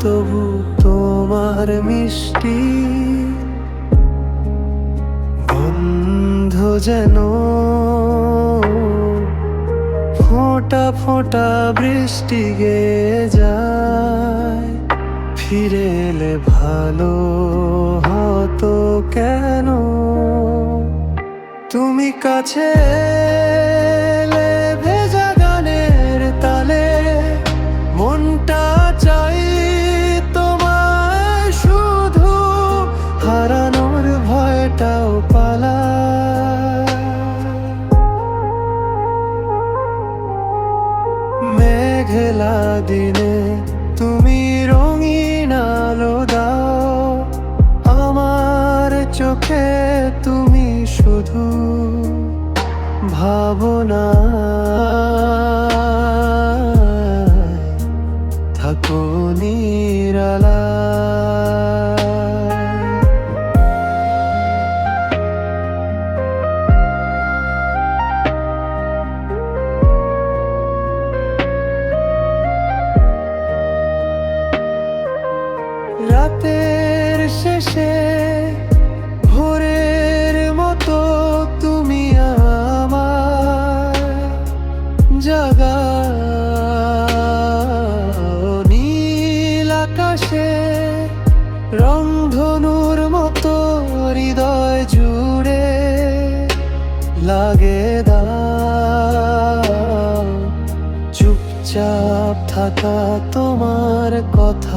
তবু তোমার মিষ্টি বন্ধ যেন ফোঁটা ফোঁটা বৃষ্টি গেয়ে যায়। ফিরে এলে ভালো হতো কেন? তুমি কাছে মেঘলা দিনে তুমি রঙিন আলো দাও। আমার চোখে তুমি শুধু ভাবনা। থাকো রাতের শেষে ভোরের মতো তুমি আমার জাগা নীল আকাশে রংধনুর মতো হৃদয় জুড়ে লাগে দাও। চুপচাপ থাকা তোমার কথা।